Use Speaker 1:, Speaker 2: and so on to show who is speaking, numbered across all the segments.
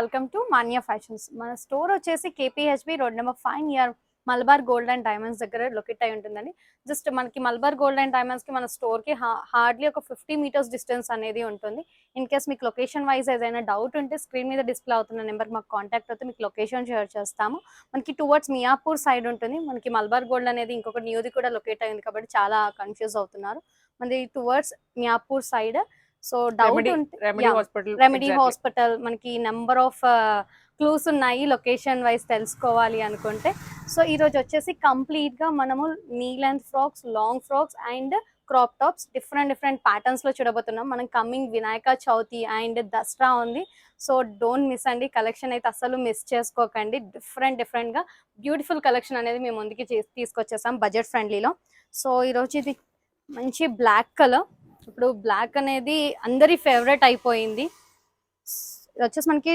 Speaker 1: Welcome to Manya fashions. మన store వచ్చేసి KPHB road number five near Malabar gold and diamonds దగ్గర locate అయి ఉంటుందండి. జస్ట్ మనకి మలబార్ గోల్డ్ అండ్ డైమండ్స్కి మన స్టోర్కి హార్డ్లీ ఒక ఫిఫ్టీ మీటర్స్ డిస్టెన్స్ అనేది ఉంటుంది. ఇన్ కేస్ మీకు లొకేషన్ వైజ్ ఏదైనా డౌట్ ఉంటే స్క్రీన్ మీద డిస్ప్లే అవుతున్న నెంబర్కి మాకు కాంటాక్ట్ అయితే మీకు లొకేషన్ షేర్ చేస్తాము. మనకి టువర్డ్స్ మియాపూర్ సైడ్ ఉంటుంది. మనకి మలబార్ గోల్డ్ అనేది ఇంకొక న్యూది కూడా లొకేట్ అయింది కాబట్టి చాలా కన్ఫ్యూజ్ అవుతున్నారు. మనది towards Miyapur side so doubt
Speaker 2: Remedy
Speaker 1: ఉంటే
Speaker 2: Remedy
Speaker 1: Yeah.
Speaker 2: Hospital
Speaker 1: Remedy hospital మనకి నెంబర్ ఆఫ్ క్లూస్ ఉన్నాయి లొకేషన్ వైజ్ తెలుసుకోవాలి అనుకుంటే. సో ఈ రోజు వచ్చేసి కంప్లీట్గా మనము knee length frocks long frocks and crop tops different different ప్యాటర్న్స్లో చూడబోతున్నాం. మనం కమింగ్ వినాయక చవితి అండ్ దసరా ఉంది సో డోంట్ మిస్ అండి. కలెక్షన్ అయితే అసలు మిస్ చేసుకోకండి. డిఫరెంట్ డిఫరెంట్గా బ్యూటిఫుల్ కలెక్షన్ అనేది మేము ముందుకి తీసుకొచ్చేసాం బడ్జెట్ ఫ్రెండ్లీలో సో ఈరోజు ఇది మంచి బ్లాక్ కలర్ ఇప్పుడు బ్లాక్ అనేది అందరి ఫేవరెట్ అయిపోయింది. ఇది వచ్చేసి మనకి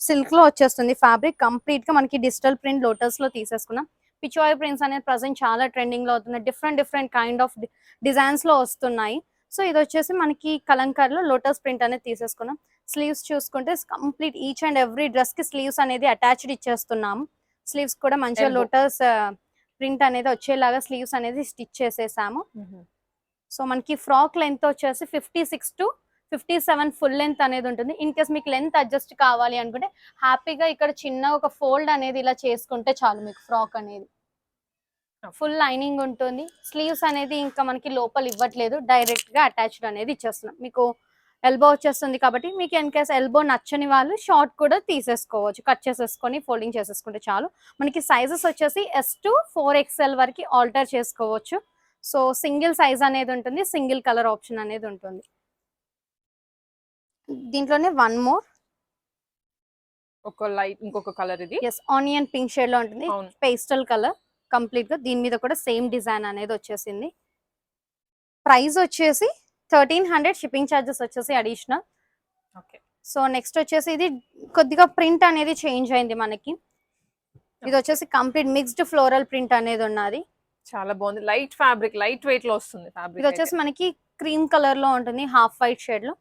Speaker 1: సిల్క్లో వచ్చేస్తుంది. ఫ్యాబ్రిక్ కంప్లీట్గా మనకి డిజిటల్ ప్రింట్ లోటస్లో తీసేసుకున్నాం. పిచోయ్ ప్రింట్స్ అనేది ప్రజెంట్ చాలా ట్రెండింగ్లో అవుతున్నాయి. డిఫరెంట్ డిఫరెంట్ కైండ్ ఆఫ్ డిజైన్స్లో వస్తున్నాయి. సో ఇది వచ్చేసి మనకి కలంకార్లో లోటస్ ప్రింట్ అనేది తీసేసుకున్నాం. స్లీవ్స్ చూసుకుంటే కంప్లీట్ ఈచ్ అండ్ ఎవ్రీ డ్రెస్కి స్లీవ్స్ అనేది అటాచ్డ్ ఇచ్చేస్తున్నాము. స్లీవ్స్ కూడా మంచిగా. లోటస్ ప్రింట్ అనేది వచ్చేలాగా స్లీవ్స్ అనేది స్టిచ్ చేసేసాము. సో మనకి ఫ్రాక్ లెంత్ వచ్చేసి fifty six to fifty seven full length అనేది ఉంటుంది. ఇన్ కేస్ మీకు లెంత్ అడ్జస్ట్ కావాలి అనుకుంటే హ్యాపీగా ఇక్కడ చిన్న ఒక ఫోల్డ్ అనేది ఇలా చేసుకుంటే చాలు మీకు ఫ్రాక్ అనేది. ఫుల్ లైనింగ్ ఉంటుంది. స్లీవ్స్ అనేది ఇంకా మనకి లోపల ఇవ్వట్లేదు. డైరెక్ట్గా అటాచ్డ్ అనేది ఇచ్చేస్తున్నాం. మీకు ఎల్బో వచ్చేస్తుంది కాబట్టి మీకు ఇన్ కేస్ ఎల్బో నచ్చని వాళ్ళు షార్ట్ కూడా తీసేసుకోవచ్చు. కట్ చేసేసుకొని ఫోల్డింగ్ చేసేసుకుంటే చాలు. మనకి సైజెస్ వచ్చేసి ఎస్ టు ఫోర్ ఎక్స్ఎల్ వరకు ఆల్టర్ చేసుకోవచ్చు. సో సింగిల్ సైజ్ అనేది ఉంటుంది సింగిల్ కలర్ ఆప్షన్ అనేది ఉంటుంది. దీంట్లోనే వన్ మోర్.
Speaker 2: ఒక లైట్ ఇంకొక కలర్ ఇది.
Speaker 1: ఎస్ ఆనియన్ పింక్ షేడ్లో ఉంటుంది పేస్టల్ కలర్ కంప్లీట్గా దీని మీద కూడా సేమ్ డిజైన్ అనేది వచ్చేసింది. ప్రైస్ వచ్చేసి థర్టీన్ హండ్రెడ్ షిప్పింగ్ ఛార్జెస్ వచ్చేసి అడిషనల్.
Speaker 2: ఓకే.
Speaker 1: సో నెక్స్ట్ వచ్చేసి ఇది కొద్దిగా ప్రింట్ అనేది చేంజ్ అయింది మనకి. ఇది వచ్చేసి కంప్లీట్ మిక్స్డ్ ఫ్లోరల్ ప్రింట్ అనేది ఉన్నది.
Speaker 2: చాలా బాగుంది. లైట్ ఫ్యాబ్రిక్ లైట్ వెయిట్లో వస్తుంది
Speaker 1: ఇది
Speaker 2: ఫ్యాబ్రిక్
Speaker 1: వచ్చేసి మనకి క్రీమ్ కలర్లో ఉంటుంది హాఫ్ వైట్ షేడ్లో.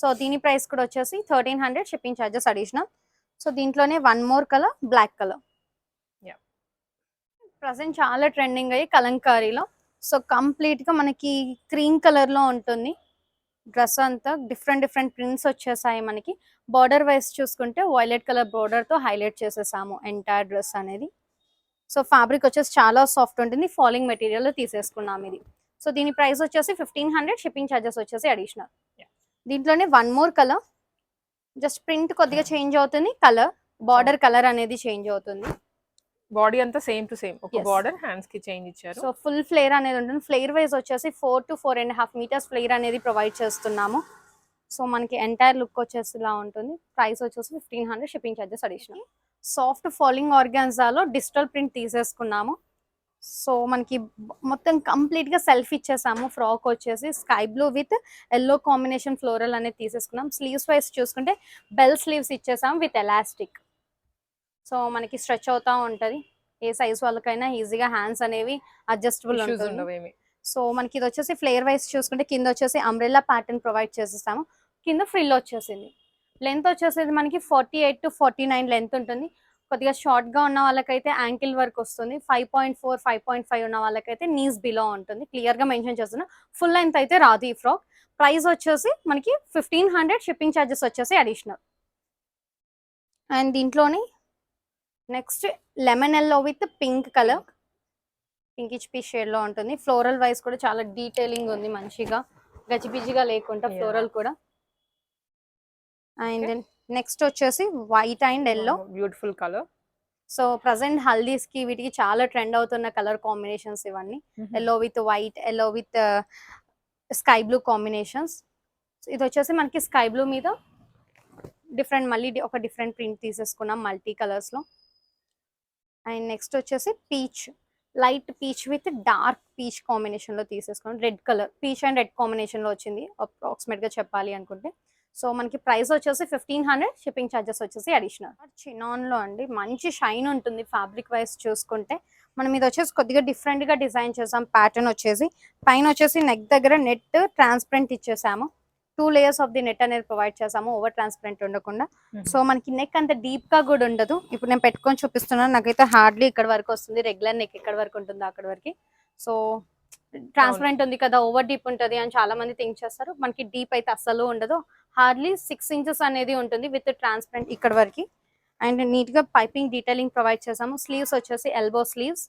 Speaker 1: సో దీని ప్రైస్ కూడా వచ్చేసి thirteen hundred shipping charges additional. So దీంట్లోనే one more colour black colour. Present చాలా ట్రెండింగ్ అయ్యి కలంకారీలో. సో కంప్లీట్గా మనకి క్రీమ్ కలర్లో ఉంటుంది. డ్రెస్ అంతా డిఫరెంట్ డిఫరెంట్ ప్రింట్స్ వచ్చేసాయి మనకి. బార్డర్ వైస్ చూసుకుంటే వైలెట్ కలర్ బార్డర్తో హైలైట్ చేసేసాము ఎంటైర్ డ్రెస్ అనేది. సో ఫ్యాబ్రిక్ వచ్చేసి చాలా సాఫ్ట్ ఉంటుంది. ఫాలింగ్ మెటీరియల్ తీసేసుకున్నాం ఇది. సో దీని ప్రైస్ వచ్చేసి ఫిఫ్టీన్ హండ్రెడ్ షిప్పింగ్ ఛార్జెస్ వచ్చేసి అడిషనల్. దీంట్లోనే one more colour just print కొద్దిగా చేంజ్ అవుతుంది కలర్ బార్డర్ కలర్ అనేది చేంజ్ అవుతుంది.
Speaker 2: బాడీ అంతా సేమ్ టు సేమ్ ఒక. బార్డర్ హ్యాండ్స్కి చేంజ్ ఇచ్చారు.
Speaker 1: సో ఫుల్ ఫ్లేర్ అనేది ఉంటుంది. ఫ్లేర్ వైజ్ వచ్చేసి four to four and half metres flare అనేది ప్రొవైడ్ చేస్తున్నాము. సో మనకి ఎంటైర్ లుక్ వచ్చేసి ఇలా ఉంటుంది. ప్రైస్ వచ్చేసి fifteen hundred shipping charges additional soft falling ఆర్గాన్జాలో digital print తీసేసుకున్నాము. సో మనకి మొత్తం కంప్లీట్గా సెల్ఫ్ ఇచ్చేసాము. ఫ్రాక్ వచ్చేసి sky blue with yellow combination floral అనేది తీసేసుకున్నాం. స్లీవ్స్ వైస్ చూసుకుంటే బెల్ స్లీవ్స్ ఇచ్చేసాం విత్ ఎలాస్టిక్. సో మనకి స్ట్రెచ్ అవుతా ఉంటది. ఏ సైజ్ వాళ్ళకైనా ఈజీగా హ్యాండ్స్ అనేవి అడ్జస్టబుల్ ఉంటుంది. సో మనకి ఇది వచ్చేసి ఫ్లేర్ వైస్ చూసుకుంటే కింద వచ్చేసి అంబ్రెల్లా ప్యాటర్న్ ప్రొవైడ్ చేసేస్తాము కింద ఫ్రిల్ వచ్చేసింది. లెంత్ వచ్చేసి మనకి forty eight to forty nine length ఉంటుంది. కొద్దిగా షార్ట్గా ఉన్న వాళ్ళకైతే యాంకిల్ వర్క్ వస్తుంది. Five point four five point five ఉన్న వాళ్ళకైతే నీస్ బిలో ఉంటుంది. క్లియర్గా మెన్షన్ చేస్తున్నా. ఫుల్ లెంత్ అయితే రాదు ఈ ఫ్రాక్. ప్రైస్ వచ్చేసి మనకి ఫిఫ్టీన్ హండ్రెడ్ షిప్పింగ్ ఛార్జెస్ వచ్చేసి అడిషనల్ అండ్ దీంట్లోని next lemon yellow with pink colour pinkish P షేడ్లో ఉంటుంది. ఫ్లోరల్ వైస్ కూడా చాలా డీటెయిలింగ్ ఉంది మంచిగా. గజిబిజిగా లేకుండా. ఫ్లోరల్ కూడా. అండ్ దెన్ నెక్స్ట్ వచ్చేసి white and yellow
Speaker 2: beautiful colour
Speaker 1: so present హల్దీస్కి వీటికి చాలా ట్రెండ్ అవుతున్న కలర్ కాంబినేషన్స్ ఇవన్నీ. Yellow with white yellow with sky blue combinations ఇది వచ్చేసి మనకి స్కై బ్లూ మీద డిఫరెంట్ మళ్ళీ ఒక డిఫరెంట్ ప్రింట్ తీసేసుకున్నాం మల్టీ కలర్స్లో. అండ్ నెక్స్ట్ వచ్చేసి peach light peach with dark peach కాంబినేషన్లో తీసేసుకున్నాం. Red colour peach and red కాంబినేషన్లో వచ్చింది. అప్రాక్సిమేట్గా చెప్పాలి అనుకుంటే. సో మనకి ప్రైస్ వచ్చేసి ఫిఫ్టీన్ హండ్రెడ్ షిప్పింగ్ ఛార్జెస్ వచ్చేసి అడిషనల్. చినాన్లో అండి మంచి షైన్ ఉంటుంది ఫ్యాబ్రిక్ వైస్ చూసుకుంటే. మనం ఇది వచ్చేసి కొద్దిగా డిఫరెంట్గా డిజైన్ చేసాం ప్యాటర్న్ వచ్చేసి. పైన వచ్చేసి నెక్ దగ్గర net transparent ఇచ్చేసాము. Two layers of the net అనేది ప్రొవైడ్ చేసాము ఓవర్ ట్రాన్స్పరెంట్ ఉండకుండా. సో మనకి నెక్ అంత డీప్గా కూడా ఉండదు. ఇప్పుడు నేను పెట్టుకొని చూపిస్తున్నాను నాకైతే హార్డ్లీ ఇక్కడ వరకు వస్తుంది రెగ్యులర్ నెక్ ఇక్కడ వరకు ఉంటుంది అక్కడ వరకు. సో ట్రాన్స్పరెంట్ ఉంది కదా ఓవర్ డీప్ ఉంటుంది అని చాలా మంది థింక్ చేస్తారు. మనకి డీప్ అయితే అస్సలు ఉండదు. హార్డ్లీ సిక్స్ ఇంచెస్ అనేది ఉంటుంది విత్ ట్రాన్స్పరెంట్ ఇక్కడ వరకు. అండ్ నీట్గా పైపింగ్ డీటెయిలింగ్ ప్రొవైడ్ చేసాము. స్లీవ్స్ వచ్చేసి ఎల్బో స్లీవ్స్.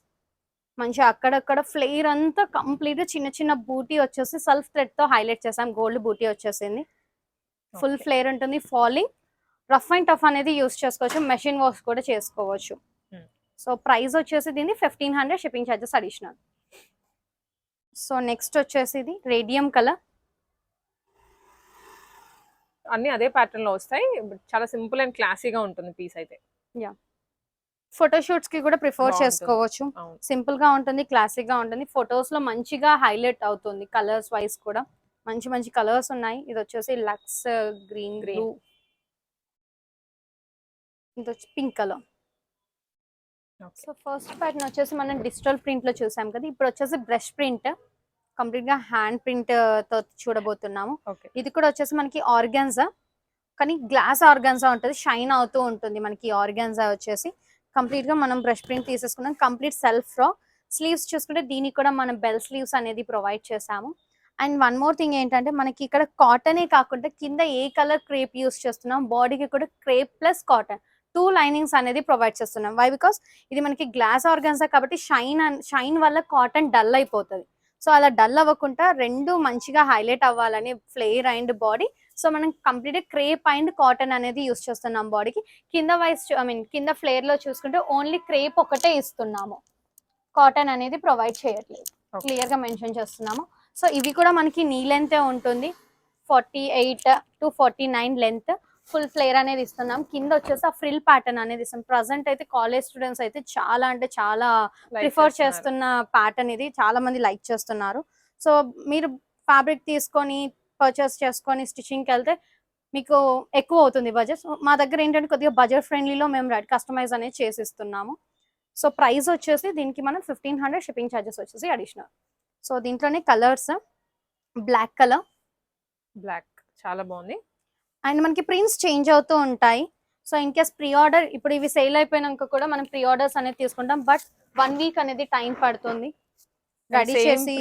Speaker 1: మంచిగా అక్కడక్కడ ఫ్లేర్ అంతా కంప్లీట్ చిన్న చిన్న బూటీ వచ్చేసి సెల్ఫ్ థ్రెడ్తో హైలైట్ చేసాం. గోల్డ్ బూటీ వచ్చేసింది. ఫుల్. ఫ్లేర్ ఉంటుంది. ఫాలింగ్ రఫ్ అండ్ టఫ్ అనేది యూస్ చేసుకోవచ్చు. మెషిన్ వాష్ కూడా చేసుకోవచ్చు.
Speaker 2: Hmm.
Speaker 1: సో ప్రైస్ వచ్చేసి దీన్ని fifteen hundred shipping charges additional. So next వచ్చేసి ఇది రేడియం కలర్.
Speaker 2: అన్ని అదే ప్యాటర్న్లో వస్తాయి. చాలా సింపుల్ అండ్ క్లాసీగా ఉంటుంది పీస్ అయితే.
Speaker 1: ఫోటోషూట్స్కి కూడా ప్రిఫర్. చేసుకోవచ్చు. సింపుల్గా ఉంటుంది క్లాసిక్గా ఉంటుంది. ఫొటోస్లో మంచిగా హైలైట్ అవుతుంది కలర్స్ వైస్ కూడా. మంచి మంచి కలర్స్ ఉన్నాయి. ఇది వచ్చేసి లక్స్ గ్రీన్. బ్లూ ఇది వచ్చి pink colour. So first pattern వచ్చేసి మనం డిజిటల్ ప్రింట్లో చూసాం కదా. ఇప్పుడు వచ్చేసి బ్రష్ ప్రింట్ కంప్లీట్గా హ్యాండ్ ప్రింట్తో చూడబోతున్నాము.
Speaker 2: ఓకే.
Speaker 1: ఇది కూడా వచ్చేసి మనకి ఆర్గాన్జా. కానీ గ్లాస్ ఆర్గాన్జా ఉంటుంది షైన్ అవుతూ ఉంటుంది మనకి ఆర్గాన్జా వచ్చేసి. కంప్లీట్గా మనం బ్రష్ ప్రింట్ తీసేసుకున్నాం. కంప్లీట్ సెల్ఫ్ రా స్లీవ్స్ చూసుకుంటే దీనికి కూడా మనం బెల్ స్లీవ్స్ అనేది ప్రొవైడ్ చేసాము అండ్ వన్ మోర్ థింగ్ ఏంటంటే మనకి ఇక్కడ కాటనే కాకుండా కింద ఏ కలర్ క్రేప్ యూస్ చేస్తున్నాం బాడీకి కూడా crepe plus cotton. Two linings అనేది ప్రొవైడ్ చేస్తున్నాం. వై? బికాస్ ఇది మనకి గ్లాస్ ఆర్గాన్సా కాబట్టి షైన్ షైన్ వల్ల కాటన్ డల్ అయిపోతుంది. సో అలా డల్ అవ్వకుండా రెండు మంచిగా హైలైట్ అవ్వాలని ఫ్లేర్ అండ్ బాడీ. సో మనం కంప్లీట్ క్రేప్ అండ్ కాటన్ అనేది యూస్ చేస్తున్నాం బాడీకి. కింద వైస్ ఐ మీన్ కింద ఫ్లేర్లో చూసుకుంటే ఓన్లీ క్రేప్ ఒకటే ఇస్తున్నాము. కాటన్ అనేది ప్రొవైడ్ చేయట్లేదు. క్లియర్గా మెన్షన్ చేస్తున్నాము. సో ఇవి కూడా మనకి నీ లెంత్ ఉంటుంది. Forty eight to forty nine length. Full flare అనేది ఇస్తున్నాం. కింద వచ్చేసి ఆ ఫ్రిల్ ప్యాటర్న్ అనేది ఇస్తాం ప్రజెంట్ అయితే కాలేజ్ స్టూడెంట్స్ అయితే చాలా అంటే చాలా ప్రిఫర్. చేస్తున్న ప్యాటర్న్ ఇది. చాలా మంది లైక్ చేస్తున్నారు. సో మీరు ఫ్యాబ్రిక్ తీసుకొని పర్చేస్ చేసుకొని స్టిచ్చింగ్కి వెళ్తే మీకు ఎక్కువ అవుతుంది బడ్జెట్. మా దగ్గర ఏంటంటే కొద్దిగా బడ్జెట్ ఫ్రెండ్లీలో మేము రెడ్ కస్టమైజ్ అనేది చేసిస్తున్నాము. సో ప్రైస్ వచ్చేసి దీనికి మనం ఫిఫ్టీన్ హండ్రెడ్ షిప్పింగ్ ఛార్జెస్ వచ్చేసి అడిషనల్. సో దీంట్లోనే కలర్స్ బ్లాక్ కలర్.
Speaker 2: బ్లాక్. చాలా బాగుంది.
Speaker 1: అండ్ మనకి ప్రింట్స్ చేంజ్ అవుతూ ఉంటాయి. So in case pre order ఇప్పుడు ఇవి సేల్ అయిపోయినాక కూడా మనం ప్రీ ఆర్డర్స్ అనేది తీసుకుంటాం. బట్ వన్ వీక్ అనేది టైం పడుతుంది. రెడీ చేసి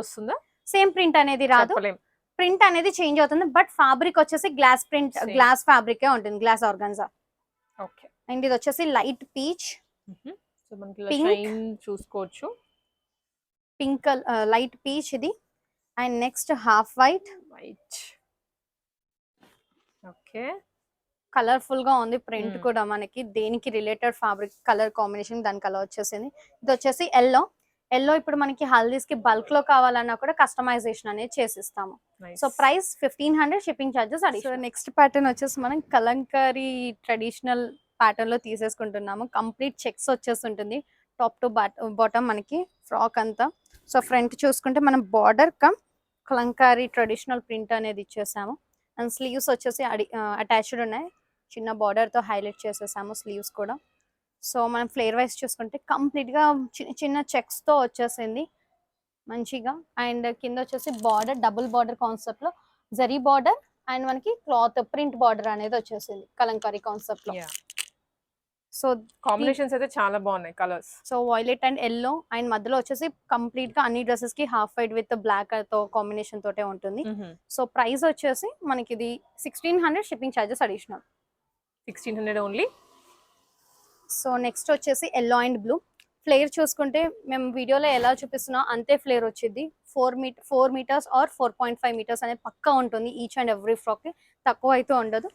Speaker 2: వస్తుందా?
Speaker 1: సేమ్ ప్రింట్ అనేది రాదు. ప్రింట్ అనేది చేంజ్ అవుతుంది. బట్ ఫ్యాబ్రిక్ వచ్చేసి గ్లాస్ ప్రింట్. గ్లాస్ ఫ్యాబ్రిక్ ఉంటుంది. Glass organza.
Speaker 2: ఓకే.
Speaker 1: అండ్ ఇది వచ్చేసి లైట్ పీచ్.
Speaker 2: సో మనకి చూసుకోవచ్చు.
Speaker 1: పింక్ లైట్ పీచ్ ఇది. And next half white.
Speaker 2: White. Okay.
Speaker 1: కలర్ఫుల్గా ఉంది. ప్రింట్. కూడా మనకి దేనికి రిలేటెడ్ ఫ్యాబ్రిక్ కలర్ కాంబినేషన్ దాని కలర్ వచ్చేసింది. ఇది వచ్చేసి ఎల్లో. ఎల్లో ఇప్పుడు మనకి హల్దీస్కి బల్క్లో కావాలన్నా కూడా కస్టమైజేషన్ అనేది చేసిస్తాము. So price fifteen hundred shipping charges so next pattern వచ్చేసి మనం కలంకారీ ట్రెడిషనల్ ప్యాటర్న్లో తీసేసుకుంటున్నాము. కంప్లీట్ చెక్స్ వచ్చేసి ఉంటుంది టాప్ టు బాటమ్ మనకి ఫ్రాక్ అంతా. సో ఫ్రంట్ చూసుకుంటే మనం border cum Kalamkari traditional print అనేది ఇచ్చేసాము. అండ్ స్లీవ్స్ వచ్చేసి అడి అటాచ్డ్ ఉన్నాయి. చిన్న బార్డర్తో హైలైట్ చేసేసాము స్లీవ్స్ కూడా. సో మనం ఫ్లేర్ వైస్ చూసుకుంటే కంప్లీట్గా చిన్న చిన్న చెక్స్తో వచ్చేసింది. మంచిగా. అండ్ కింద వచ్చేసి బార్డర్ డబుల్ బార్డర్ కాన్సెప్ట్లో. జరీ బార్డర్ అండ్ మనకి క్లాత్ ప్రింట్ బార్డర్ అనేది వచ్చేసింది కలంకారీ
Speaker 2: కాన్సెప్ట్లో.
Speaker 1: సో
Speaker 2: కాంబినేషన్స్ అయితే చాలా బాగున్నాయి colours
Speaker 1: so violet and yellow and మధ్యలో వచ్చేసి కంప్లీట్గా అన్ని డ్రెస్సెస్కి హాఫ్ వైట్ విత్ బ్లాక్తో కాంబినేషన్ తోటే ఉంటుంది. సో ప్రైస్ వచ్చేసి మనకి ఇది sixteen hundred shipping charges additional
Speaker 2: sixteen hundred only
Speaker 1: so next వచ్చేసి ఎల్లో అండ్ బ్లూ ఫ్లేర్ చూసుకుంటే మేము వీడియోలో ఎలా చూపిస్తున్నా అంతే ఫ్లేర్ వచ్చింది four metre four metres or four point five metres అనేది పక్కా ఉంటుంది. ఈచ్ అండ్ ఎవ్రీ ఫ్రాక్ తక్కువ అయితే ఉండదు.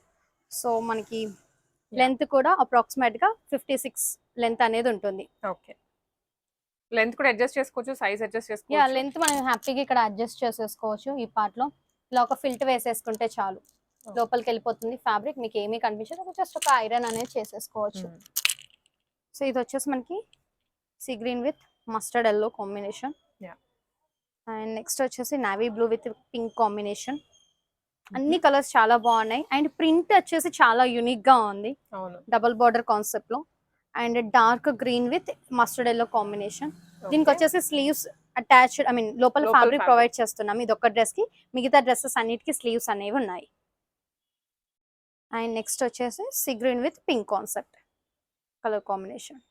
Speaker 1: సో మనకి లెంత్ కూడా అప్రాక్సిమేట్గా ఫిఫ్టీ సిక్స్ లెంత్ అనేది ఉంటుంది.
Speaker 2: ఓకే. లెంత్ కూడా అడ్జస్ట్ చేసుకోవచ్చు సైజ్ అడ్జస్ట్
Speaker 1: యా
Speaker 2: చేసుకోవచ్చు.
Speaker 1: లెంత్ మనం హ్యాపీగా ఇక్కడ అడ్జస్ట్ చేసేసుకోవచ్చు ఈ part లో ఇలా ఒక ఫిల్ట్ వేసేసుకుంటే చాలు. లోపలికి వెళ్ళిపోతుంది ఫ్యాబ్రిక్ మీకు ఏమీ కనిపించదు. జస్ట్ ఒక ఐరన్ అనేది చేసేసుకోవచ్చు.
Speaker 2: Mm.
Speaker 1: సో ఇది వచ్చేసి మనకి sea green with mustard yellow combination.
Speaker 2: Yeah.
Speaker 1: And next వచ్చేసి navy blue with pink combination. అన్ని కలర్స్ చాలా బాగున్నాయి. అండ్ ప్రింట్ వచ్చేసి చాలా యూనిక్గా ఉంది డబుల్ బార్డర్ కాన్సెప్ట్లో and dark green with mustard yellow combination. దీనికి వచ్చేసి స్లీవ్స్ అటాచ్డ్ ఐ మీన్ లోపల ఫ్యాబ్రిక్. ప్రొవైడ్ చేస్తున్నాం. ఇది ఒక డ్రెస్కి మిగతా డ్రెస్సెస్ అన్నిటికి స్లీవ్స్ అనేవి ఉన్నాయి. అండ్ నెక్స్ట్ వచ్చేసి sea green with pink concept colour combination.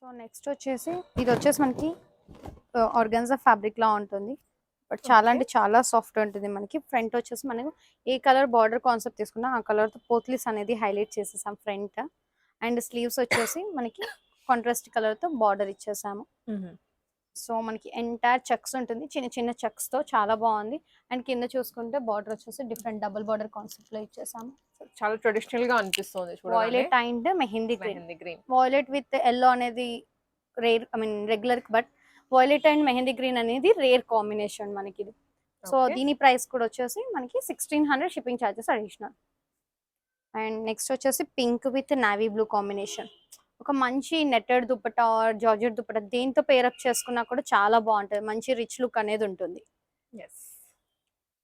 Speaker 1: So next వచ్చేసి ఇది వచ్చేసి మనకి ఆర్గన్జా ఫ్యాబ్రిక్ లా ఉంటుంది. బట్ చాలా అంటే చాలా సాఫ్ట్ ఉంటుంది మనకి. ఫ్రంట్ వచ్చేసి మనకు ఏ కలర్ బార్డర్ కాన్సెప్ట్ తీసుకున్నా ఆ కలర్తో పోత్లీస్ అనేది హైలైట్ చేసేసాం ఫ్రంట్. అండ్ స్లీవ్స్ వచ్చేసి మనకి కాంట్రాస్ట్ కలర్తో బార్డర్ ఇచ్చేసాము. సో మనకి ఎంటైర్ చెక్స్ ఉంటుంది. చిన్న చిన్న చెక్స్తో చాలా బాగుంది. అండ్ కింద చూసుకుంటే బార్డర్ వచ్చేసి డిఫరెంట్ డబుల్ బార్డర్ కాన్సెప్ట్లో ఇచ్చేసాము
Speaker 2: చాలా ట్రెడిషనల్గా అనిపిస్తుంది
Speaker 1: violet and mehndi green. Violet with yellow అనేది rare I mean regular but violet and mehndi green అనేది రేర్ కాంబినేషన్ మనకి ఇది సో. దీని ప్రైస్ కూడా వచ్చేసి మనకి sixteen hundred shipping charges additional and next వచ్చేసి pink with navy blue combination ఒక మంచి netted dupatta or georgette dupatta దేంతో పేరప్ చేసుకున్నా కూడా చాలా బాగుంటుంది. మంచి రిచ్ లుక్ అనేది ఉంటుంది.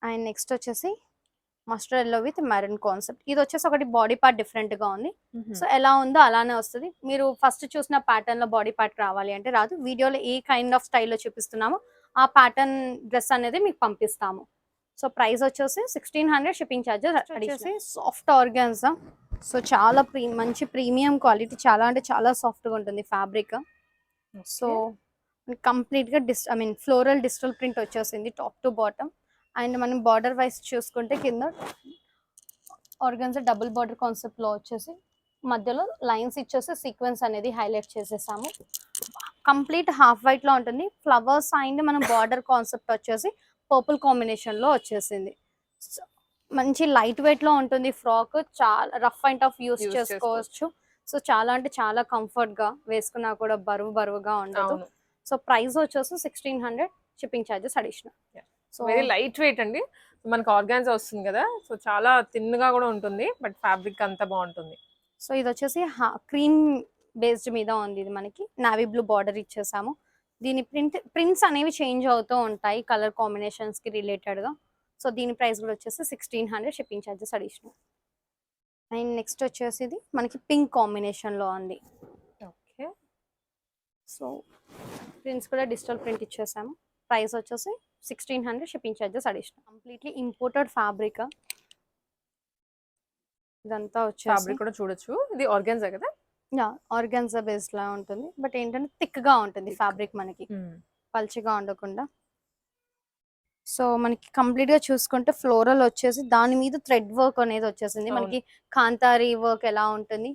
Speaker 1: అండ్ నెక్స్ట్ వచ్చేసి mustard yellow with maroon concept. ఇది వచ్చేసి ఒకటి బాడీ పార్ట్ డిఫరెంట్గా ఉంది సో ఎలా ఉందో అలానే వస్తుంది. మీరు ఫస్ట్ చూసిన ప్యాటర్న్లో బాడీ పార్ట్ రావాలి అంటే రాదు. వీడియోలో ఏ కైండ్ ఆఫ్ స్టైల్లో చూపిస్తున్నామో ఆ ప్యాటర్న్ డ్రెస్ అనేది మీకు పంపిస్తాము. సో ప్రైస్ వచ్చేసి సిక్స్టీన్ హండ్రెడ్ షిప్పింగ్ ఛార్జెస్ వచ్చేసి సాఫ్ట్ ఆర్గాన్సా సో చాలా ప్రీ మంచి ప్రీమియం క్వాలిటీ చాలా అంటే చాలా సాఫ్ట్గా ఉంటుంది ఫ్యాబ్రిక్. సో కంప్లీట్గా this I mean floral digital print వచ్చేసింది టాప్ టు బాటమ్. అండ్ మనం బార్డర్ వైస్ చూసుకుంటే కింద ఆర్గన్స్ డబుల్ బార్డర్ కాన్సెప్ట్లో వచ్చేసి మధ్యలో లైన్స్ ఇచ్చేసి సీక్వెన్స్ అనేది హైలైట్ చేసేసాము. కంప్లీట్ హాఫ్ వైట్లో ఉంటుంది. ఫ్లవర్స్ అండ్ మనం బార్డర్ కాన్సెప్ట్ వచ్చేసి పర్పుల్ కాంబినేషన్లో వచ్చేసింది. మంచి లైట్ వెయిట్లో ఉంటుంది ఫ్రాక్ చాలా రఫ్ అండ్ టఫ్ యూస్ చేసుకోవచ్చు. సో చాలా అంటే చాలా కంఫర్ట్గా వేసుకున్నా కూడా బరువు బరువుగా ఉండదు. సో ప్రైస్ వచ్చేసి sixteen hundred shipping charges additional. So
Speaker 2: very light weight అండి. మనకు ఆర్గాన్స్ వస్తుంది కదా. సో చాలా థిన్గా కూడా ఉంటుంది. బట్ ఫ్యాబ్రిక్ అంతా బాగుంటుంది.
Speaker 1: సో ఇది వచ్చేసి క్రీమ్ బేస్డ్ మీద ఉంది ఇది మనకి. నావీ బ్లూ బార్డర్ ఇచ్చేసాము. దీని ప్రింట్ ప్రింట్స్ అనేవి చేంజ్ అవుతూ ఉంటాయి కలర్ కాంబినేషన్స్కి రిలేటెడ్గా సో దీని ప్రైస్ కూడా వచ్చేసి sixteen hundred shipping charges additional. And next వచ్చేసి ఇది మనకి పింక్ కాంబినేషన్లో ఉంది.
Speaker 2: ఓకే.
Speaker 1: సో ప్రింట్స్ కూడా డిజిటల్ ప్రింట్ ఇచ్చేసాము. ప్రైస్ వచ్చేసి sixteen hundred shipping charges additional completely imported fabric ఇదంతా వచ్చేసి
Speaker 2: ఫ్యాబ్రిక్ కూడా చూడొచ్చు. ఇది ఆర్గాన్సా కదా?
Speaker 1: ఆర్గాన్జా బేస్ లా ఉంటుంది. బట్ ఏంటంటే థిక్గా ఉంటుంది ఫ్యాబ్రిక్ మనకి. పల్చగా ఉండకుండా. సో మనకి కంప్లీట్గా చూసుకుంటే ఫ్లోరల్ వచ్చేసి దాని మీద థ్రెడ్ వర్క్ అనేది వచ్చేసింది. మనకి కాంతారి వర్క్ ఎలా ఉంటుంది?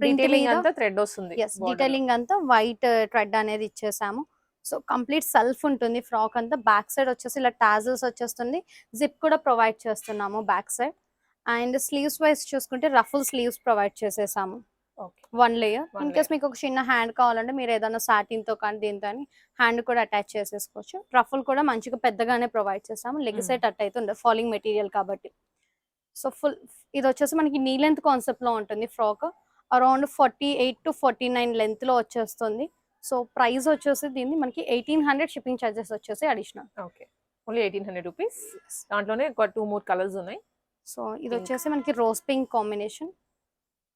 Speaker 2: డీటెయిలింగ్ అంతా థ్రెడ్ వస్తుంది.
Speaker 1: డీటెయిలింగ్ అంతా వైట్ థ్రెడ్ అనేది ఇచ్చేసాము. సో కంప్లీట్ సెల్ఫ్ ఉంటుంది ఫ్రాక్ అంతా. బ్యాక్ సైడ్ వచ్చేసి ఇలా టాజల్స్ వచ్చేస్తుంది. జిప్ కూడా ప్రొవైడ్ చేస్తున్నాము back side. And sleeves wise చూసుకుంటే రఫుల్ స్లీవ్స్ ప్రొవైడ్ చేసేసాము. One layer. ఇన్ కేస్ మీకు ఒక చిన్న హ్యాండ్ కావాలంటే మీరు ఏదైనా సాటిన్తో కానీ దీంతో కానీ హ్యాండ్ కూడా అటాచ్ చేసేసుకోవచ్చు. రఫుల్ కూడా మంచిగా పెద్దగానే ప్రొవైడ్ చేసాము. లెగ్. సైడ్ అట్ అయితే ఉండదు. ఫాలింగ్ మెటీరియల్ కాబట్టి. సో ఫుల్ ఇది వచ్చేసి మనకి నీ లెంత్ కాన్సెప్ట్లో ఉంటుంది frock. Around forty eight to forty nine లెంత్లో వచ్చేస్తుంది. సో ప్రైస్ వచ్చేసి దీన్ని మనకి ఎయిటీన్ హండ్రెడ్ షిప్పింగ్ ఛార్జెస్ వచ్చేసి additional.
Speaker 2: Okay. Only eighteen hundred rupees. దాంట్లోనే ఒక టూ మూడు కలర్స్ ఉన్నాయి.
Speaker 1: సో ఇది. వచ్చేసి మనకి rose pink combination.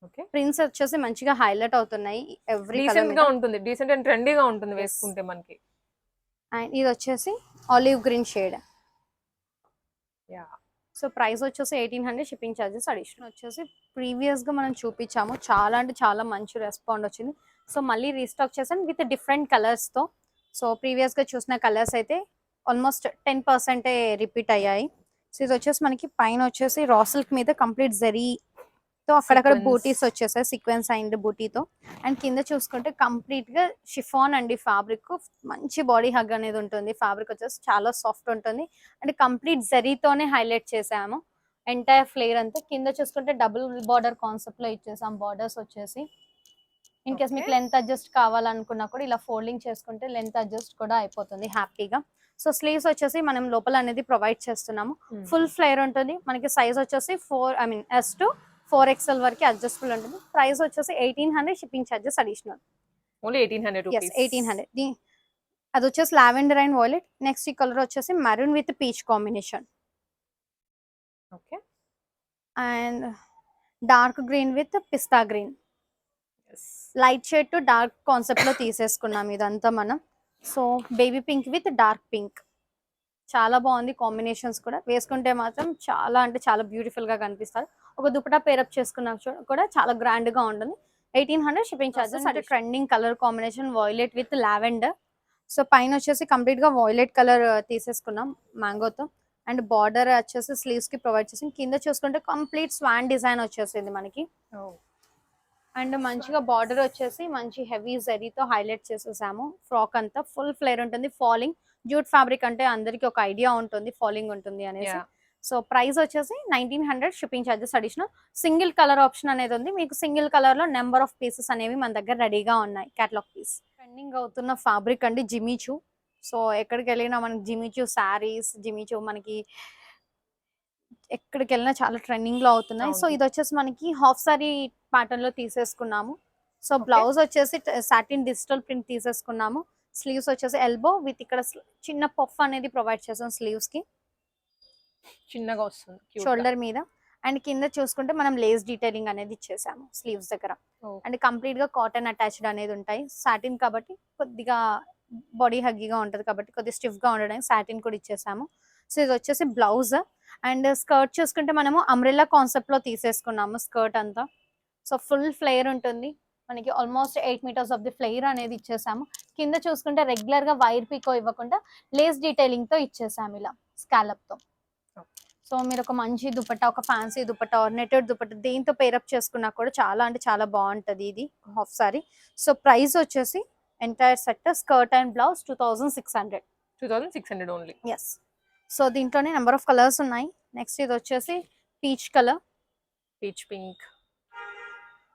Speaker 2: Okay.
Speaker 1: Prints వచ్చేసి మంచిగా హైలైట్ అవుతున్నాయి ఎవ్రీ
Speaker 2: డీసెంట్గా ఉంటుంది. డీసెంట్ అండ్ ట్రెండీగా ఉంటుంది. వేసుకుంటే మనకి.
Speaker 1: అండ్ ఇది వచ్చేసి olive green shade.
Speaker 2: Yeah
Speaker 1: so price వచ్చేసి eighteen hundred shipping charges additional. వచ్చేసి ప్రీవియస్గా మనం చూపించాము. చాలా అంటే చాలా మంచి రెస్పాండ్ వచ్చింది. సో మళ్ళీ రీస్టాక్ చేసాను విత్ డిఫరెంట్ కలర్స్తో. సో ప్రీవియస్గా చూసిన కలర్స్ అయితే ఆల్మోస్ట్ టెన్ పర్సెంటే రిపీట్ అయ్యాయి. సో ఇది వచ్చేసి మనకి పైన వచ్చేసి రా సిల్క్ మీద కంప్లీట్ జరీ తో అక్కడక్కడ. బూటీస్ వచ్చేసాయి సీక్వెన్స్ అండ్ బూటీతో అండ్ కింద చూసుకుంటే కంప్లీట్గా షిఫాన్ అండి ఫ్యాబ్రిక్ మంచి బాడీ హగ్ అనేది ఉంటుంది. ఫ్యాబ్రిక్ వచ్చేసి చాలా సాఫ్ట్ ఉంటుంది. అండ్ కంప్లీట్ జరీతోనే హైలైట్ చేసాము. ఎంటైర్ ఫ్లేర్ అంతా. కింద చూసుకుంటే డబుల్ బార్డర్ కాన్సెప్ట్లో ఇచ్చేసాం. బార్డర్స్ వచ్చేసి. ఇన్ కేస్ మీకు. లెంత్ అడ్జస్ట్ కావాలనుకున్నా కూడా ఇలా ఫోల్డింగ్ చేసుకుంటే లెంత్ అడ్జస్ట్ కూడా అయిపోతుంది హ్యాపీగా సో స్లీవ్స్ వచ్చేసి మనం లోపల అనేది ప్రొవైడ్ చేస్తున్నాము. ఫుల్ ఫ్లేర్ ఉంటుంది. మనకి సైజ్ వచ్చేసి four I mean S to four XL వరకు అడ్జస్టబుల్ ఉంటుంది. ప్రైస్ వచ్చేసి eighteen hundred shipping charges additional
Speaker 2: only eighteen hundred
Speaker 1: eighteen hundred అది వచ్చేసి లావెండర్ అండ్ వాయిలెట్ నెక్స్ట్ ఈ కలర్ వచ్చేసి maroon with peach combination
Speaker 2: okay
Speaker 1: and dark green with pista green light shade to dark కాన్సెప్ట్లో తీసేసుకున్నాం ఇదంతా మనం. So baby pink with dark pink. చాలా బాగుంది కాంబినేషన్స్ కూడా. వేసుకుంటే మాత్రం చాలా అంటే చాలా బ్యూటిఫుల్గా కనిపిస్తారు. ఒక దుపటా పేరప్ చేసుకున్నా కూడా చాలా గ్రాండ్గా ఉంటుంది. ఎయిటీన్ హండ్రెడ్ షిప్పింగ్ చార్జెస్ అంటే trending colour combination violet with lavender so పైన వచ్చేసి కంప్లీట్గా వాయిలెట్ కలర్ తీసేసుకున్నాం మ్యాంగోతో అండ్ బార్డర్ వచ్చేసి స్లీవ్స్కి ప్రొవైడ్ చేసి కింద చూసుకుంటే కంప్లీట్ స్వాన్ డిజైన్ వచ్చేసింది మనకి. అండ్ మంచిగా బార్డర్ వచ్చేసి మంచి హెవీ జరీతో హైలైట్ చేసేసాము. ఫ్రాక్ అంతా ఫుల్ ఫ్లేర్ ఉంటుంది. ఫాలింగ్ జూట్ ఫ్యాబ్రిక్ అంటే అందరికి ఒక ఐడియా ఉంటుంది. ఫాలింగ్ ఉంటుంది అనేసి.
Speaker 2: Yeah.
Speaker 1: సో ప్రైస్ వచ్చేసి nineteen hundred shipping charges additional. Single colour option అనేది ఉంది. మీకు సింగిల్ కలర్లో నెంబర్ ఆఫ్ పీసెస్ అనేవి మన దగ్గర రెడీగా ఉన్నాయి. కేటలాగ్ పీస్ ట్రెండింగ్ అవుతున్న ఫ్యాబ్రిక్ అండి జిమిచూ సో ఎక్కడికి వెళ్ళినా మనకి జిమిచూ శారీస్ జిమిచూ మనకి ఎక్కడికి వెళ్ళినా చాలా ట్రెండింగ్లో అవుతున్నాయి. సో. ఇది వచ్చేసి మనకి హాఫ్ సారీ ప్యాటర్న్లో తీసేసుకున్నాము. సో. బ్లౌజ్ వచ్చేసి సాటిన్ డిజిటల్ ప్రింట్ తీసేసుకున్నాము. స్లీవ్స్ వచ్చేసి ఎల్బో విత్ ఇక్కడ చిన్న పఫ్ అనేది ప్రొవైడ్ చేసాం స్లీవ్స్కి
Speaker 2: చిన్నగా వస్తుంది.
Speaker 1: షోల్డర్ మీద. అండ్ కింద చూసుకుంటే మనం లేస్ డీటెయిలింగ్ అనేది ఇచ్చేసాము స్లీవ్స్ దగ్గర. అండ్ కంప్లీట్గా కాటన్ అటాచ్డ్ అనేది ఉంటాయి. సాటిన్ కాబట్టి కొద్దిగా బాడీ హగ్గీగా ఉంటుంది కాబట్టి కొద్దిగా స్టిఫ్గా ఉండడానికి సాటిన్ కూడా ఇచ్చేసాము. సో ఇది వచ్చేసి బ్లౌజ్. అండ్ స్కర్ట్ చూసుకుంటే మనము అంబ్రెల్లా కాన్సెప్ట్లో తీసేసుకున్నాము స్కర్ట్ అంతా. సో ఫుల్ ఫ్లేయర్ ఉంటుంది. మనకి almost eight metres of the flare అనేది ఇచ్చేసాము. కింద చూసుకుంటే రెగ్యులర్గా వైర్ పీకో ఇవ్వకుండా లేస్ డీటెయిలింగ్తో ఇచ్చేసాము ఇలా స్కాలప్తో. సో మీరు ఒక మంచి దుపట్టా ఒక ఫ్యాన్సీ దుపట్టా నెటెడ్ దుపట్టా దీంతో పేరప్ చేసుకున్నా కూడా చాలా అంటే చాలా బాగుంటది ఇది హాఫ్ సారీ సో ప్రైస్ వచ్చేసి entire set skirt and blouse two thousand six hundred
Speaker 2: 2600 only
Speaker 1: yes so దీంట్లోనే నెంబర్ ఆఫ్ కలర్స్ ఉన్నాయి. నెక్స్ట్ ఇది వచ్చేసి peach colour
Speaker 2: peach pink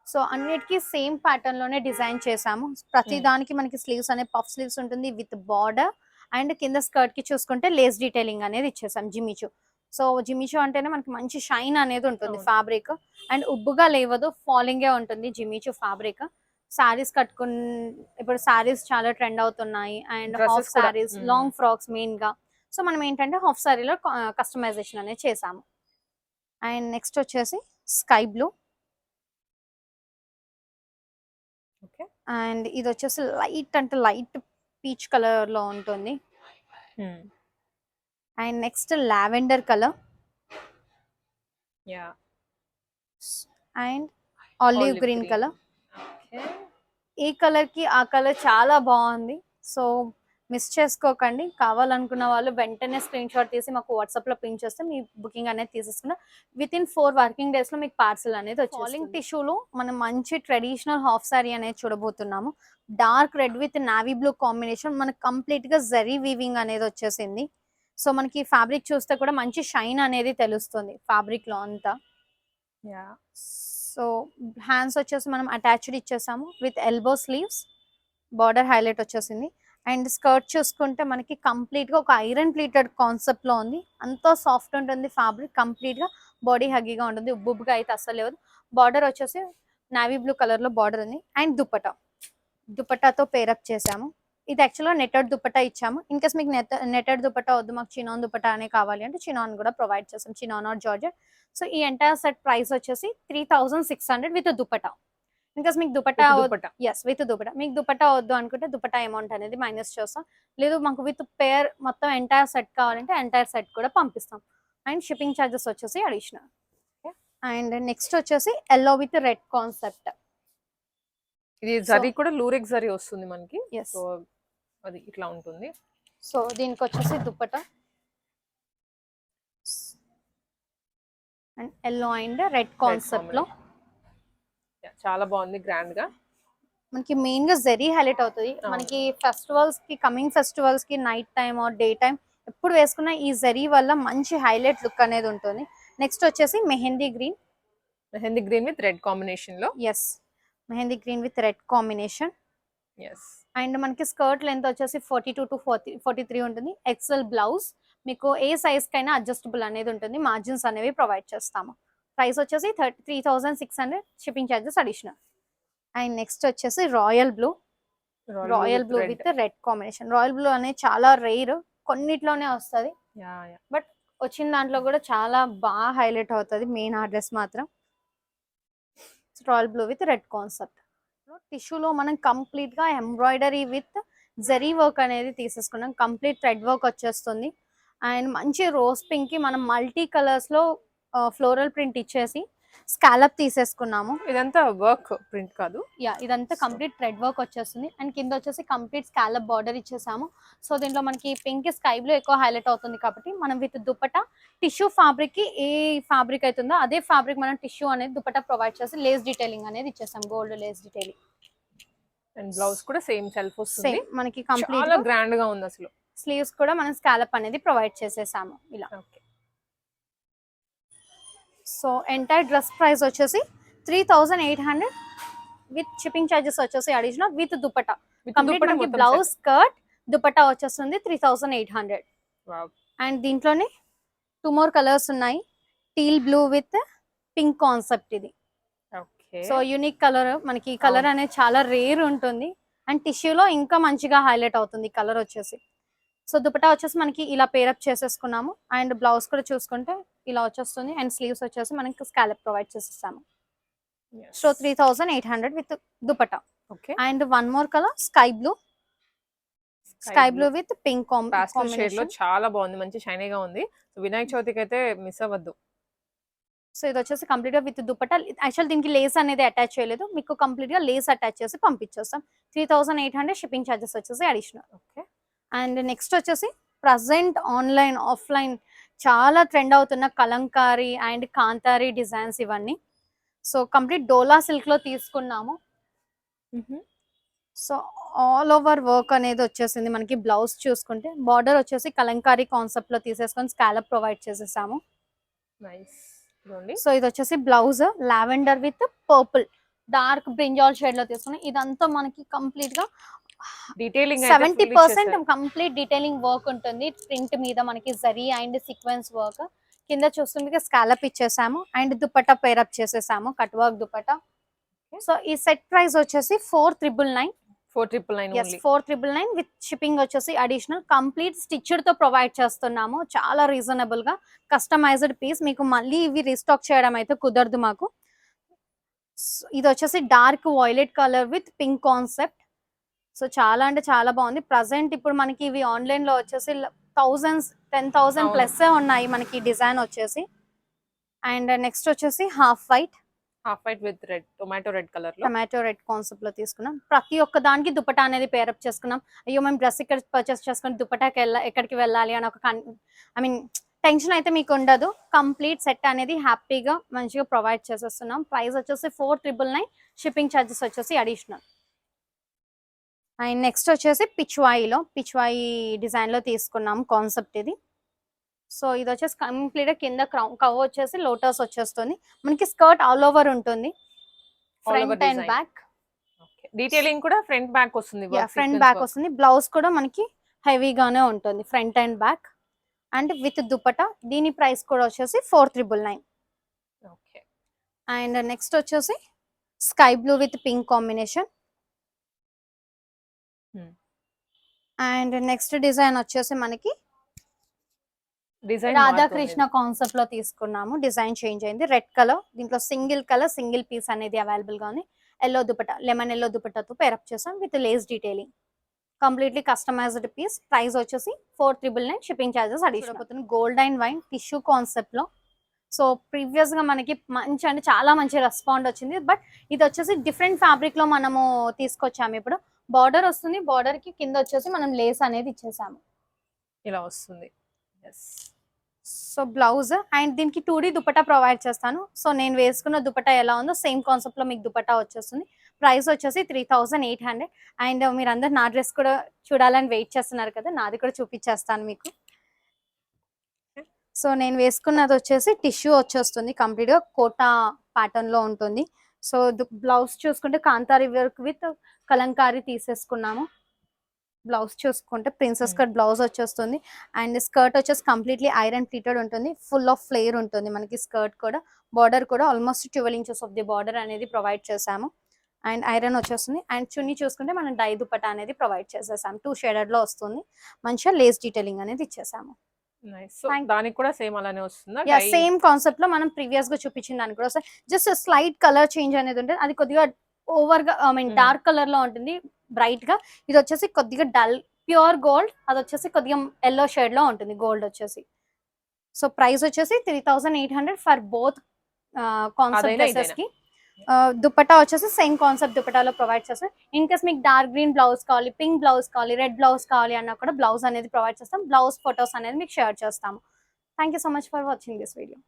Speaker 1: so అన్నిటికీ సేమ్ ప్యాటర్న్లోనే డిజైన్ చేసాము ప్రతి
Speaker 2: Hmm.
Speaker 1: దానికి మనకి స్లీవ్స్ అనే పఫ్ స్లీవ్స్ ఉంటుంది విత్ బార్డర్ అండ్ కింద స్కర్ట్కి చూసుకుంటే లేస్ డీటెయిలింగ్ అనేది ఇచ్చేసాం జిమిచు సో జిమిచు అంటేనే మనకి మంచి షైన్ అనేది ఉంటుంది. ఫ్యాబ్రిక్ అండ్ ఉబ్బుగా లేవదు ఫాలింగే ఉంటుంది జిమిచు ఫ్యాబ్రిక్ సారీస్ కట్టుకున్ ఇప్పుడు సారీస్ చాలా ట్రెండ్ అవుతున్నాయి. And half
Speaker 2: Hmm.
Speaker 1: Long frocks మెయిన్గా. సో మనం ఏంటంటే హాఫ్ సారీలో కస్టమైజేషన్ అనేది చేసాము అండ్ నెక్స్ట్ వచ్చేసి స్కై బ్లూ.
Speaker 2: ఓకే.
Speaker 1: అండ్ ఇది వచ్చేసి లైట్ అంటే లైట్ పీచ్ కలర్లో ఉంటుంది and next lavender colour.
Speaker 2: Yeah.
Speaker 1: And olive green. Colour. ఈ కలర్కి ఆ కలర్ చాలా బాగుంది. సో మిస్ చేసుకోకండి. కావాలనుకున్న వాళ్ళు వెంటనే స్క్రీన్ షాట్ తీసి మాకు వాట్సాప్లో పిన్ చేస్తే మీ బుకింగ్ అనేది తీసేసుకున్న విత్ ఇన్ ఫోర్ వర్కింగ్ డేస్లో మీకు పార్సల్ అనేది ఫాలింగ్ టిష్యూలో మనం మంచి ట్రెడిషనల్ హాఫ్ సారీ అనేది చూడబోతున్నాము. Dark red with navy blue combination మనకి కంప్లీట్గా జరీ వీవింగ్ అనేది వచ్చేసింది. సో మనకి ఫ్యాబ్రిక్ చూస్తే కూడా మంచి షైన్ అనేది తెలుస్తుంది ఫ్యాబ్రిక్లో అంతా.
Speaker 2: యా
Speaker 1: సో హ్యాండ్స్ వచ్చేసి మనం attached ఇచ్చేసాము with elbow sleeves border highlight వచ్చేసింది. అండ్ స్కర్ట్ చూసుకుంటే మనకి కంప్లీట్గా ఒక ఐరన్ ప్లీటెడ్ కాన్సెప్ట్లో ఉంది. అంతా సాఫ్ట్ ఉంటుంది ఫ్యాబ్రిక్ కంప్లీట్గా బాడీ హగ్గీగా ఉంటుంది. ఉబ్బుబ్బుగా అయితే అసలు లేదు బార్డర్ వచ్చేసి నావీ బ్లూ కలర్లో బార్డర్ ఉంది. అండ్ దుపటా దుపటాతో పేరప్ చేసాము ఇది యాక్చువల్గా నెటెడ్ దుపటా ఇచ్చాము. ఇన్కేస్ మీకు నెట్ నెటెడ్ దుపటా వద్దు మాకు చినాన్ దుపటా అనే కావాలి అంటే చినాన్ కూడా ప్రొవైడ్ చేస్తాం. Chinon or georgette. సో ఈ ఎంటైర్ సెట్ ప్రైస్ వచ్చేసి three thousand six hundred with dupatta in case మీకు దుపట్టా ఎస్ విత్ దుపట్టా. మీకు దుపట్టా వద్దు అనుకుంటే దుపట్టా అమౌంట్ అనేది మైనస్ చేస్తాం. లేదు మాకు విత్ పేర్ మొత్తం ఎంటైర్ సెట్ కావాలంటే ఎంటైర్ సెట్ కూడా పంపిస్తాం. అండ్ షిప్పింగ్ ఛార్జెస్ వచ్చేసి అడిషనల్ అండ్ నెక్స్ట్ వచ్చేసి ఎల్లో విత్ రెడ్ కాన్సెప్ట్
Speaker 2: ఇది జరీ కూడా లూరెక్ జరీ వస్తుంది మనకి. సో అది ఇట్లా ఉంటుంది.
Speaker 1: సో దీనికి వచ్చేసి dupatta. And yellow and red
Speaker 2: కాన్సెప్ట్లో చాలా బాగుంది గ్రాండ్గా.
Speaker 1: మనకి మెయిన్గా జెరీ హైలైట్ అవుతుంది. మనకి ఫెస్టివల్స్కి coming ఫెస్టివల్స్కి night time or day time ఎప్పుడు వేసుకున్న ఈ జెరీ వల్ల మంచి హైలైట్ లుక్ అనేది ఉంటుంది. నెక్స్ట్ వచ్చేసి mehndi green
Speaker 2: mehndi green with red కాంబినేషన్లో.
Speaker 1: Yes mehndi green with red combination and మనకి స్కర్ట్ లెంత్ వచ్చేసి forty two to forty forty three ఉంటుంది ఎక్సెల్ బ్లౌజ్ మీకు ఏ సైజ్ కైనా అడ్జస్టబుల్ అనేది ఉంటుంది. మార్జిన్స్ అనేవి ప్రొవైడ్ చేస్తాము. ప్రైస్ వచ్చేసి thirty three thousand six hundred shipping charges additional. And next వచ్చేసి royal blue. Royal blue with red combination. Royal blue అనేది చాలా రేర్ కొన్నిట్లోనే వస్తుంది.
Speaker 2: యా
Speaker 1: వచ్చిన దాంట్లో కూడా చాలా బాగా హైలైట్ అవుతుంది మెయిన్ ఆ డ్రెస్ మాత్రం royal blue with red concept. టిష్యూలో మనం కంప్లీట్గా ఎంబ్రాయిడరీ విత్ జరీ వర్క్ అనేది తీసేసుకున్నాం. కంప్లీట్ థ్రెడ్ వర్క్ వచ్చేస్తుంది. అండ్ మంచి రోజ్ పింక్కి మనం మల్టీ కలర్స్లో ఫ్లోరల్ ప్రింట్ ఇచ్చేసి స్కాలప్ తీసేసుకున్నాము.
Speaker 2: ఇదంతా వర్క్ ప్రింట్ కాదు.
Speaker 1: యా ఇదంతా కంప్లీట్ థ్రెడ్ వర్క్ వచ్చేస్తుంది. అండ్ కింద వచ్చేసి కంప్లీట్ స్కాలప్ బార్డర్ ఇచ్చేసాము. సో దీంట్లో మనకి పింక్ స్కై బ్లూ ఎక్కువ హైలైట్ అవుతుంది కాబట్టి మనం విత్ దుపట్టా టిష్యూ ఫ్యాబ్రిక్కి ఏ ఫ్యాబ్రిక్ అవుతుందో అదే ఫ్యాబ్రిక్ మనం టిష్యూ అనేది దుపట్టా ప్రొవైడ్ చేసి లేస్ డీటెయిలింగ్ అనేది ఇచ్చేసాం gold lace detailing
Speaker 2: and blouse కూడా సేమ్ సెల్ఫ్ వస్తుంది.
Speaker 1: మనకి కంప్లీట్
Speaker 2: గ్రాండ్గా ఉంది అసలు.
Speaker 1: స్లీవ్స్ కూడా మనం స్కాలప్ అనేది ప్రొవైడ్ చేసేసాము ఇలా.
Speaker 2: Okay
Speaker 1: so entire dress price వచ్చేసి three thousand eight hundred with shipping charges వచ్చేసి అడిషనల్ విత్ దుపట్టా. కంప్లీట్ మనకి బ్లౌజ్ స్కర్ట్ దుపట్టా వచ్చేస్తుంది three thousand eight hundred and దీంట్లోనే టూ మోర్ కలర్స్ ఉన్నాయి. Teal blue with pink concept ఇది.
Speaker 2: Okay
Speaker 1: so unique colour మనకి colour అనేది చాలా రేర్ ఉంటుంది. అండ్ టిష్యూలో ఇంకా మంచిగా హైలైట్ అవుతుంది కలర్ వచ్చేసి. సో దుపట్టా వచ్చేసి మనకి ఇలా పేరప్ చేసేసుకున్నాము. అండ్ బ్లౌజ్ కూడా చూసుకుంటే ఇలా వచ్చేస్తుంది. అండ్ స్లీవ్స్ వచ్చేసి మనకి స్కాలప్ ప్రొవైడ్ చేసేస్తాము so three thousand eight hundred with dupatta.
Speaker 2: Okay
Speaker 1: and one more colour sky blue sky blue with pink షేడ్లో
Speaker 2: చాలా బాగుంది. మంచి షైనీగా ఉంది. వినాయక చవితికి అయితే మిస్ అవ్వద్దు.
Speaker 1: సో ఇది వచ్చేసి కంప్లీట్గా విత్ దుపట్టా. యాక్చువల్ దీనికి లేస్ అనేది అటాచ్ చేయలేదు. మీకు కంప్లీట్గా లేస్ అటాచ్ చేసి పంపించేస్తాం. Three thousand eight hundred shipping charges వచ్చేసి అడిషనల్
Speaker 2: ఓకే
Speaker 1: అండ్ నెక్స్ట్ వచ్చేసి ప్రజెంట్ ఆన్లైన్ ఆఫ్లైన్ చాలా ట్రెండ్ అవుతున్న కలంకారీ అండ్ కాంతారీ డిజైన్స్ ఇవన్నీ. సో కంప్లీట్ డోలా సిల్క్లో తీసుకున్నాము సో ఆల్ ఓవర్ వర్క్ అనేది వచ్చేసింది మనకి బ్లౌజ్ చూసుకుంటే. బార్డర్ వచ్చేసి కలంకారీ కాన్సెప్ట్లో తీసేసుకొని స్కాలప్ ప్రొవైడ్ చేసేసాము. సో ఇది వచ్చేసి blouse lavender with purple. Dark brinjal షేడ్లో తీసుకుని ఇదంతా మనకి కంప్లీట్గా
Speaker 2: detailing
Speaker 1: seventy percent complete detailing work ఉంటుంది. ప్రింట్ మీద మనకి జరీ అండ్ సీక్వెన్స్ వర్క్ కింద చూస్తుంటే స్కాలప్ ఇచ్చేసాము. అండ్ దుపట్టా పేరప్ చేసేసాము. Cut work dupatta. సో ఈ సెట్ ప్రైస్ వచ్చేసి four triple nine
Speaker 2: four triple nine
Speaker 1: four triple nine with shipping వచ్చేసి అడిషనల్ కంప్లీట్ స్టిచ్డ్తో ప్రొవైడ్ చేస్తున్నాము. చాలా రీజనబుల్గా కస్టమైజ్డ్ పీస్ మీకు మళ్ళీ ఇవి రీస్టాక్ చేయడం అయితే కుదరదు మాకు. ఇది వచ్చేసి dark violet colour with pink concept so చాలా అంటే చాలా బాగుంది. ప్రజెంట్ ఇప్పుడు మనకి ఇవి ఆన్లైన్లో వచ్చేసి థౌజండ్స్ టెన్ థౌసండ్
Speaker 2: అవును.
Speaker 1: ప్లస్ ఉన్నాయి మనకి డిజైన్ వచ్చేసి. అండ్ నెక్స్ట్ వచ్చేసి half white
Speaker 2: half white with red tomato red colour
Speaker 1: tomato red కాన్సెప్ట్లో తీసుకున్నాం. ప్రతి ఒక్క దానికి దుపట్టా అనేది పేరప్ చేసుకున్నాం. అయ్యో మేము డ్రెస్ ఇక్కడ పర్చేస్ చేసుకుని దుపట్టాకి వెళ్ళ ఎక్కడికి వెళ్ళాలి అని ఒక ఐ మీన్ టెన్షన్ అయితే మీకు ఉండదు. కంప్లీట్ సెట్ అనేది హ్యాపీగా మంచిగా ప్రొవైడ్ చేసేస్తున్నాం. ప్రైస్ వచ్చేసి four triple nine shipping charges వచ్చేసి అడిషనల్ అండ్ నెక్స్ట్ వచ్చేసి పిచ్వాయిలో పిచ్వాయి డిజైన్లో తీసుకున్నాం కాన్సెప్ట్ ఇది. సో ఇది వచ్చేసి కంప్లీట్ కింద కవ్ వచ్చేసి లోటస్ వచ్చేస్తుంది. మనకి స్కర్ట్ ఆల్ ఓవర్ ఉంటుంది. Front and. బ్యాక్.
Speaker 2: డీటెయిలింగ్ కూడా ఫ్రంట్ బ్యాక్ వస్తుంది
Speaker 1: ఫ్రంట్ బ్యాక్ వస్తుంది. బ్లౌజ్ కూడా మనకి హెవీగానే ఉంటుంది front and back. And with dupatta దీని ప్రైస్ కూడా వచ్చేసి four triple nine.
Speaker 2: Okay.
Speaker 1: And next వచ్చేసి sky blue with pink combination. And next design వచ్చేసి మనకి
Speaker 2: డిజైన్
Speaker 1: రాధాకృష్ణ కాన్సెప్ట్లో తీసుకున్నాము. డిజైన్ చేంజ్ అయింది. రెడ్ కలర్ దీంట్లో సింగిల్ కలర్ సింగిల్ పీస్ అనేది అవైలబుల్గా ఉంది. ఎల్లో దుపట్టా లెమన్ ఎల్లో దుపట్టాతో పేరప్ చేసాం with lace detailing completely customised piece price వచ్చేసి four triple nine shipping charges addition gold and wine tissue కాన్సెప్ట్లో. సో ప్రీవియస్గా మనకి మంచి అంటే చాలా మంచి రెస్పాండ్ వచ్చింది. బట్ ఇది వచ్చేసి డిఫరెంట్ ఫ్యాబ్రిక్లో మనము తీసుకొచ్చాము ఇప్పుడు. బార్డర్ వస్తుంది బార్డర్కి కింద వచ్చేసి మనం లేస్ అనేది ఇచ్చేసాము.
Speaker 2: ఇలా వస్తుంది. ఎస్
Speaker 1: సో బ్లౌజ్ అండ్ దీనికి టూ డీ దుపట్టా ప్రొవైడ్ చేస్తాను. సో నేను వేసుకున్న దుపట్టా ఎలా ఉందో సేమ్ కాన్సెప్ట్లో మీకు దుపట్టా వచ్చేస్తుంది. ప్రైస్ వచ్చేసి three thousand eight hundred and మీరు అందరు నా డ్రెస్ కూడా చూడాలని వెయిట్ చేస్తున్నారు కదా నాది కూడా చూపించేస్తాను మీకు. సో నేను వేసుకున్నది వచ్చేసి టిష్యూ వచ్చేస్తుంది కంప్లీట్గా కోటా ప్యాటర్న్లో ఉంటుంది. సో బ్లౌజ్ చూసుకుంటే కాంతారి వర్క్ విత్ కలంకారీ తీసేసుకున్నాము. బ్లౌజ్ చూసుకుంటే ప్రిన్సెస్ కట్ బ్లౌజ్ వచ్చేస్తుంది. అండ్ స్కర్ట్ వచ్చేసి కంప్లీట్లీ ఐరన్ ప్లీటెడ్ ఉంటుంది. ఫుల్ ఆఫ్ ఫ్లేయర్ ఉంటుంది మనకి స్కర్ట్ కూడా. బార్డర్ కూడా almost twelve inches of the border అనేది ప్రొవైడ్ చేసాము. అండ్ ఐరన్ వచ్చేస్తుంది. అండ్ చున్నీ చూసుకుంటే మనం డై దుపట అనేది ప్రొవైడ్ చేసేసాము. టూ షేడెడ్లో వస్తుంది. మంచిగా లేస్ డీటెయిలింగ్ అనేది ఇచ్చేసాము.
Speaker 2: సో దానికి కూడా సేమ్ అలానే వస్తుందా?
Speaker 1: సేమ్ కాన్సెప్ట్లో మనం ప్రీవియస్గా చూపించిన దానికి కూడా జస్ట్ స్లైట్ కలర్ చేంజ్ అనేది ఉంటుంది. అది కొద్దిగా ఓవర్గా ఐ మీన్. డార్క్ కలర్లో ఉంటుంది బ్రైట్గా. ఇది వచ్చేసి కొద్దిగా డల్ ప్యూర్ గోల్డ్ అది వచ్చేసి కొద్దిగా ఎల్లో షేడ్లో ఉంటుంది గోల్డ్ వచ్చేసి. సో ప్రైస్ వచ్చేసి three thousand eight hundred for both concept డ్రెస్సెస్కి. Dupatta వచ్చేసి సేమ్ కాన్సెప్ట్ దుపట్టాలో ప్రొవైడ్ చేస్తాం ఇన్ కేస్ మీకు డార్క్ గ్రీన్ బ్లౌజ్ కావాలి పింక్ బ్లౌజ్ కావాలి రెడ్ బ్లౌజ్ కావాలి అన్న కూడా బ్లౌజ్ అనేది ప్రొవైడ్ చేస్తాం. బ్లౌజ్ ఫొటోస్ అనేది మీకు షేర్ చేస్తాము. Thank you so much for watching this video